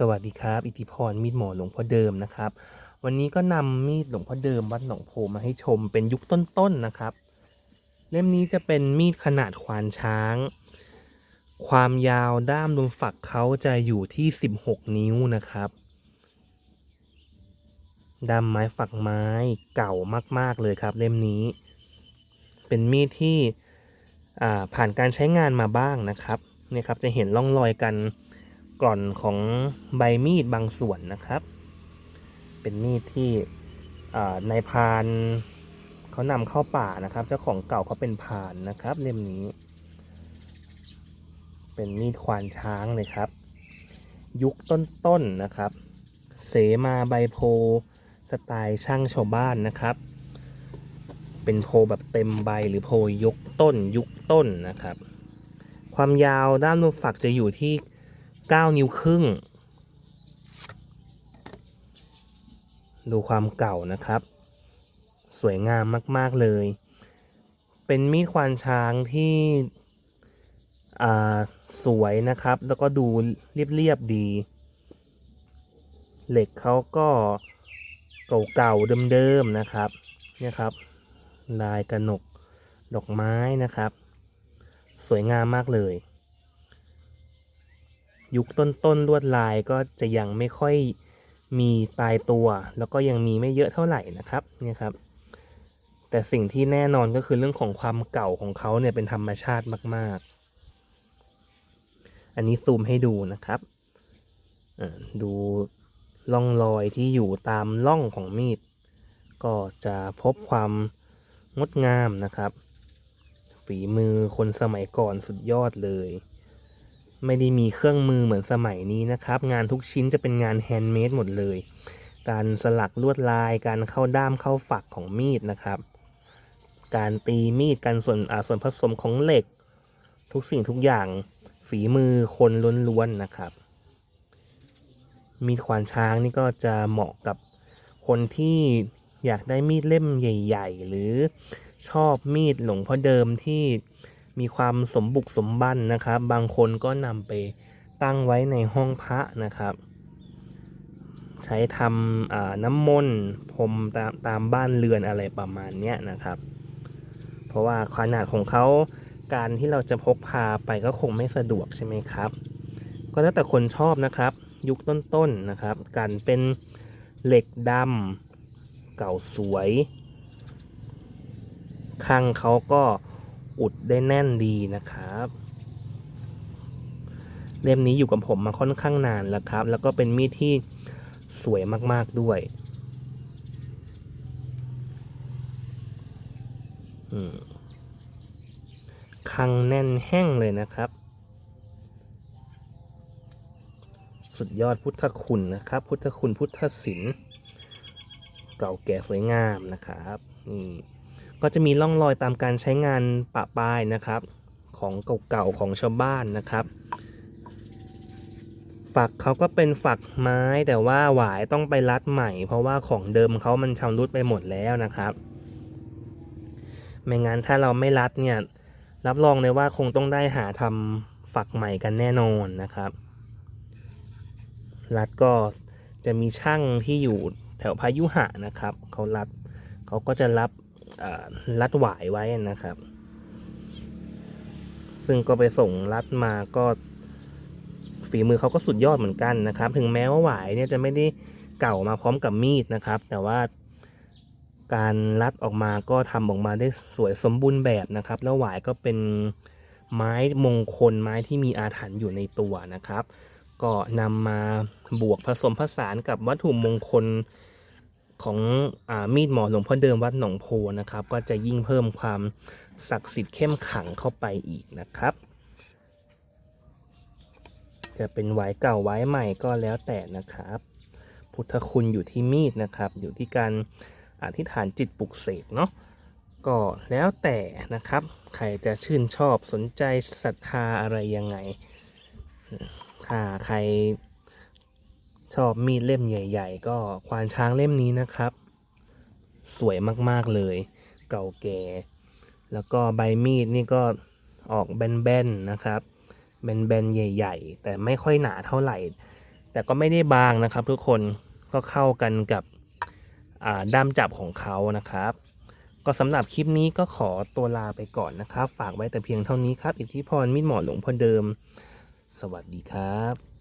สวัสดีครับ อิทธิพรมีดหมอหลวงพ่อเดิมนะครับ วันนี้ก็นำมีดหลวงพ่อเดิมวัดหนองโพมาให้ชมเป็นยุคต้นๆนะครับ เล่มนี้จะเป็นมีดขนาดควานช้าง ความยาวด้ามดุมฝักเขาจะอยู่ที่ 16 นิ้วนะครับด้ามไม้ฝักไม้เก่ามากๆเลยครับ เล่มนี้ เป็นมีดที่ผ่านการใช้งานมาบ้างนะครับเนี่ยครับจะเห็นร่องรอยกัน กร่อนของใบมีดบางส่วนนะครับ เป็นมีดที่นายพานเขานำเข้าป่านะครับ เจ้าของเก่าเขาเป็นพานนะครับเล่มนี้ เป็นมีดควานช้างเลยครับ ยุคต้นๆนนะครับ เสมาใบโพสไตล์ช่างชาวบ้านนะครับ เป็นโพแบบเต็มใบหรือโพยกต้นยุคต้นนะครับ ความยาวด้านลูกฝักจะอยู่ที่ 9 นิ้วครึ่ง ดูความเก่านะครับ สวยงามมาก ๆ เลย เป็นมีดควานช้างที่อ่าสวยนะครับ แล้วก็ดูเรียบ ๆ ดี เหล็กเขาก็เก่าๆเดิม ๆ นะครับ เนี่ยครับ ลายกระหนกดอกไม้นะครับ สวยงามมากเลย ยุคต้นๆลวดลายก็จะยังไม่ค่อยมีตายตัว แล้วก็ยังมีไม่เยอะเท่าไหร่นะครับเนี่ยครับ แต่สิ่งที่แน่นอนก็คือเรื่องของความเก่าของเขาเนี่ยเป็นธรรมชาติมาก ๆ อันนี้ซูมให้ดูนะครับดูร่องรอยที่อยู่ตามร่องของมีด ก็จะพบความงดงามนะครับ ฝีมือคนสมัยก่อนสุดยอดเลย ไม่ได้มีเครื่องมือเหมือนสมัยนี้นะครับ งานทุกชิ้นจะเป็นงานแฮนด์เมดหมดเลย การสลักลวดลาย การเข้าด้ามเข้าฝักของมีดนะครับ การตีมีดการส่วนส่วนผสมของเหล็ก ทุกสิ่งทุกอย่างฝีมือคนล้วนๆนะครับ มีดขวานช้างนี่ก็จะเหมาะกับคนที่อยากได้มีดเล่มใหญ่ ๆ หรือชอบมีดหลวงพ่อเดิมที่ มีความสมบุกสมบันนะครับ บางคนก็นำไปตั้งไว้ในห้องพระนะครับ ใช้ทำน้ำมนต์พรมตามตามบ้านเรือนอะไรประมาณนี้นะครับ เพราะว่าขนาดของเขาการที่เราจะพกพาไปก็คงไม่สะดวกใช่ไหมครับ ก็แล้วแต่คนชอบนะครับ ยุคต้นๆนะครับ การเป็นเหล็กดำเก่าสวยข้างเขาก็ อุดได้แน่นดีนะครับ เล่มนี้อยู่กับผมมาค่อนข้างนานแล้วครับ แล้วก็เป็นมีดที่สวยมากๆด้วยคังแน่นแห้งเลยนะครับ สุดยอดพุทธคุณนะครับ พุทธคุณพุทธศิลป์เก่าแก่สวยงามนะครับนี่ ก็จะมีร่องรอยตามการใช้งานปะปายนะครับ ของเก่าๆของชาวบ้านนะครับฝักเขาก็เป็นฝักไม้แต่ว่าหวายต้องไปรัดใหม่ เพราะว่าของเดิมเขามันชำรุดไปหมดแล้วนะครับไม่งั้นถ้าเราไม่รัดเนี่ยรับรองเลยว่าคงต้องได้หาทำฝักใหม่กันแน่นอนนะครับ รัดก็จะมีช่างที่อยู่แถวพายุหะนะครับเขารัดเขาก็จะรับ รัดหวายไว้นะครับ ซึ่งก็ไปส่งรัดมาก็ฝีมือเขาก็สุดยอดเหมือนกันนะครับ ถึงแม้ว่าหวายเนี่ยจะไม่ได้เก่ามาพร้อมกับมีดนะครับ แต่ว่าการรัดออกมาก็ทำออกมาได้สวยสมบูรณ์แบบนะครับ แล้วหวายก็เป็นไม้มงคลไม้ที่มีอาถรรพ์อยู่ในตัวนะครับ ก็นำมาบวกผสมผสานกับวัตถุมงคล ของอมีดหมอหลวงพ่อเดิมวัดหนองโพนะครับ ก็จะยิ่งเพิ่มความศักดิ์สิทธิ์เข้มขลังเข้าไปอีกนะครับ จะเป็นไว้เก่าไว้ใหม่ก็แล้วแต่นะครับ พุทธคุณอยู่ที่มีดนะครับ อยู่ที่การอธิษฐานจิตปลุกเสกเนาะก็แล้วแต่นะครับ ใครจะชื่นชอบสนใจศรัทธาอะไรยังไงถ้าใคร ชอบมีดเล่มใหญ่ๆ ก็ควานช้างเล่มนี้นะครับ สวยมากๆเลย เก่าแก่ แล้วก็ใบมีดนี่ก็ออกแบนๆนะครับแบนๆใหญ่ ๆ แต่ไม่ค่อยหนาเท่าไหร่ แต่ก็ไม่ได้บางนะครับทุกคนก็เข้ากันกับด้ามจับของเขานะครับ ก็สำหรับคลิปนี้ก็ขอตัวลาไปก่อนนะครับ ฝากไว้แต่เพียงเท่านี้ครับ อิทธิพรมิตรหมอหลวงพ่อเดิม สวัสดีครับ